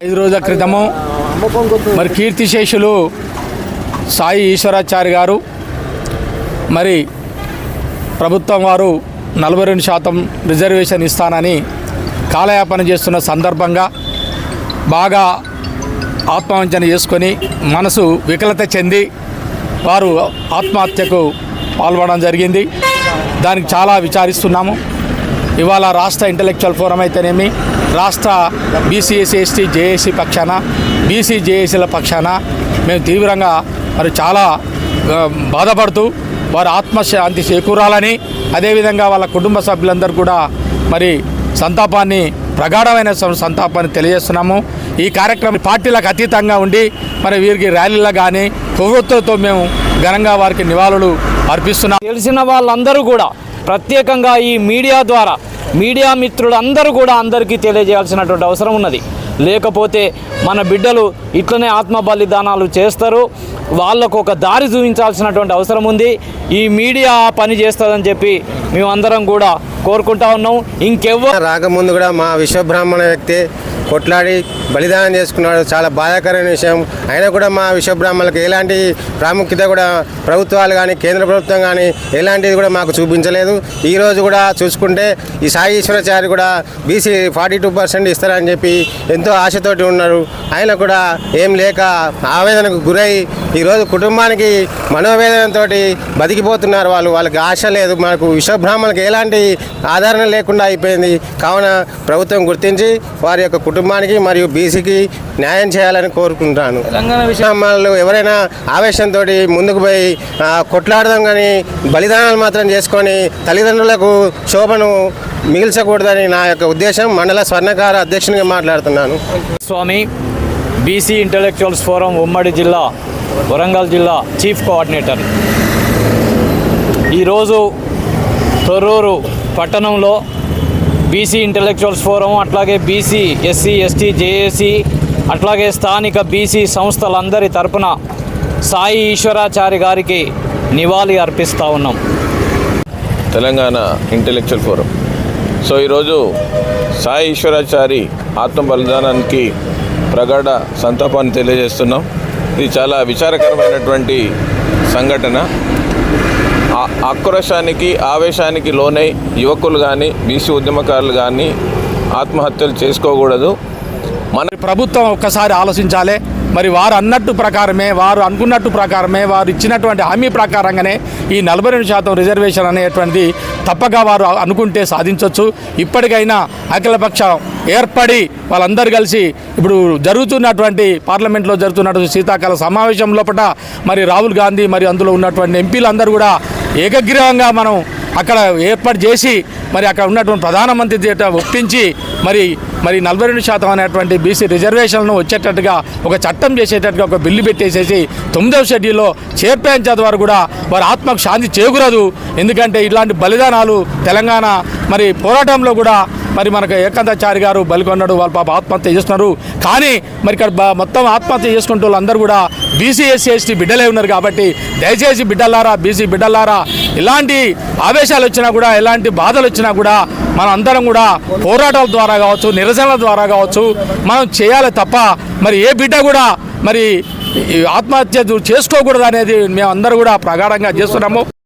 ఐదు రోజుల క్రితము మరి కీర్తిశేషులు సాయి ఈశ్వరాచారి గారు మరి ప్రభుత్వం వారు నలభై రెండు శాతం రిజర్వేషన్ ఇస్తానని కాలయాపన చేస్తున్న సందర్భంగా బాగా ఆత్మవంచన చేసుకొని మనసు వికలత చెంది వారు ఆత్మహత్యకు పాల్పడడం జరిగింది. దానికి చాలా విచారిస్తున్నాము. ఇవాళ రాష్ట్ర ఇంటలెక్చువల్ ఫోరం అయితేనేమి రాష్ట్ర బీసీఎస్సీ ఎస్టీ జేఏసీ పక్షాన బీసీ జేఏసీల పక్షాన మేము తీవ్రంగా మరి చాలా బాధపడుతూ వారి ఆత్మశాంతి చేకూరాలని అదేవిధంగా వాళ్ళ కుటుంబ సభ్యులందరూ కూడా మరి సంతాపాన్ని ప్రగాఢమైన సంతాపాన్ని తెలియజేస్తున్నాము. ఈ కార్యక్రమం పార్టీలకు అతీతంగా ఉండి మరి వీరికి ర్యాలీలో కానీ కొవ్వొత్తులతో మేము ఘనంగా వారికి నివాళులు అర్పిస్తున్నాం. తెలిసిన వాళ్ళందరూ కూడా ప్రత్యేకంగా ఈ మీడియా ద్వారా మీడియా మిత్రులందరూ కూడా అందరికీ తెలియజేయాల్సినటువంటి అవసరం ఉన్నది. లేకపోతే మన బిడ్డలు ఇట్లనే ఆత్మ బలిదానాలు చేస్తారు. వాళ్ళకు ఒక దారి చూపించాల్సినటువంటి అవసరం ఉంది. ఈ మీడియా పని చేస్తుందని చెప్పి మేమందరం కూడా కోరుకుంటా ఉన్నాం. ఇంకెవ్వరు రాకముందు కూడా మా విశ్వబ్రాహ్మణ వ్యక్తి కొట్లాడి బలిదానం చేసుకున్నాడు. చాలా బాధాకరమైన విషయం. అయినా కూడా మా విశ్వబ్రాహ్మణులకు ఎలాంటి ప్రాముఖ్యత కూడా ప్రభుత్వాలు కానీ కేంద్ర ప్రభుత్వం కానీ ఎలాంటిది కూడా మాకు చూపించలేదు. ఈరోజు కూడా చూసుకుంటే ఈ సాయి ఈశ్వరాచారి కూడా బీసీ ఫార్టీ టూ పర్సెంట్ ఇస్తారని చెప్పి ఎంతో ఆశతోటి ఉన్నారు. ఆయన కూడా ఏం లేక ఆవేదనకు గురై ఈరోజు కుటుంబానికి మనోవేదనతో బతికిపోతున్నారు వాళ్ళు. వాళ్ళకి ఆశ లేదు. మనకు విశ్వబ్రాహ్మణులకు ఎలాంటి ఆదరణ లేకుండా అయిపోయింది. కావున ప్రభుత్వం గుర్తించి వారి యొక్క కుటుంబానికి మరియు బీసీకి న్యాయం చేయాలని కోరుకుంటాను. బ్రాహ్మణులు ఎవరైనా ఆవేశంతో ముందుకు పోయి కొట్లాడదాం కానీ బలిదానాలు మాత్రం చేసుకొని తల్లిదండ్రులకు శోభను మిగిల్చకూడదని నా యొక్క ఉద్దేశం. మండల స్వర్ణకార అధ్యక్షునిగా మాట్లాడుతున్నాను. స్వామి బీసీ ఇంటలెక్చువల్స్ ఫోరం ఉమ్మడి జిల్లా వరంగల్ జిల్లా చీఫ్ కోఆర్డినేటర్. ఈరోజు తొర్రూరు పట్టణంలో బీసీ ఇంటలెక్చువల్స్ ఫోరం అట్లాగే బీసీ ఎస్సీ ఎస్టీ జేఏసీ అట్లాగే స్థానిక బీసీ సంస్థలందరి తరపున సాయి ఈశ్వరాచారి గారికి నివాళి అర్పిస్తూ ఉన్నాం. Telangana intellectual forum. సో ఈరోజు సాయి ఈశ్వరాచారి ఆత్మ బలిదానానికి ప్రగాఢ సంతాపాన్ని తెలియజేస్తున్నాం. ఇది చాలా విచారకరమైనటువంటి సంఘటన. ఆక్రోశానికి ఆవేశానికి లోనై యువకులు కానీ బీసీ ఉద్యమకారులు కానీ ఆత్మహత్యలు చేసుకోకూడదు. మన ప్రభుత్వం ఒక్కసారి ఆలోచించాలి. మరి వారు అన్నట్టు ప్రకారమే వారు అనుకున్నట్టు ప్రకారమే వారు ఇచ్చినటువంటి హామీ ప్రకారంగానే ఈ నలభై రెండు శాతం రిజర్వేషన్ అనేటువంటిది తప్పక వారు అనుకుంటే సాధించవచ్చు ఇప్పటికైనా అఖిలపక్షం ఏర్పడి వాళ్ళందరూ కలిసి ఇప్పుడు జరుగుతున్నటువంటి పార్లమెంట్లో జరుగుతున్నటువంటి శీతాకాల సమావేశం లోపల మరి రాహుల్ గాంధీ మరి అందులో ఉన్నటువంటి ఎంపీలందరూ కూడా ఏకగ్రీవంగా మనం అక్కడ ఏర్పాటు చేసి మరి అక్కడ ఉన్నటువంటి ప్రధానమంత్రి చేత ఒప్పించి మరి మరి నలభై రెండు శాతం అనేటువంటి బీసీ రిజర్వేషన్లను వచ్చేటట్టుగా ఒక చట్టం చేసేటట్టుగా ఒక బిల్లు పెట్టేసేసి తొమ్మిదవ షెడ్యూల్లో చేర్పించేంత వరకు కూడా వారి ఆత్మకు శాంతి చేకూరదు. ఎందుకంటే ఇలాంటి బలిదానాలు తెలంగాణ మరి పోరాటంలో కూడా మరి మనకు ఏకాంతాచారి గారు బలికొన్నాడు వాళ్ళ పాప ఆత్మహత్య చేస్తున్నారు. కానీ మరి ఇక్కడ మొత్తం ఆత్మహత్య చేసుకుంటూ వాళ్ళందరూ కూడా బీసీ ఎస్సీ ఎస్టీ బిడ్డలే ఉన్నారు కాబట్టి దయచేసి బిడ్డలారా బీసీ బిడ్డలారా ఇలాంటి ఆవేశాలు వచ్చినా కూడా ఎలాంటి బాధలు వచ్చినా కూడా మనం అందరం కూడా పోరాటాల ద్వారా కావచ్చు నిరసనల ద్వారా కావచ్చు మనం చేయాలి తప్ప మరి ఏ బిడ్డ కూడా మరి ఈ ఆత్మహత్య చేసుకోకూడదు అనేది మేము అందరూ కూడా ప్రగాఢంగా చేస్తున్నాము.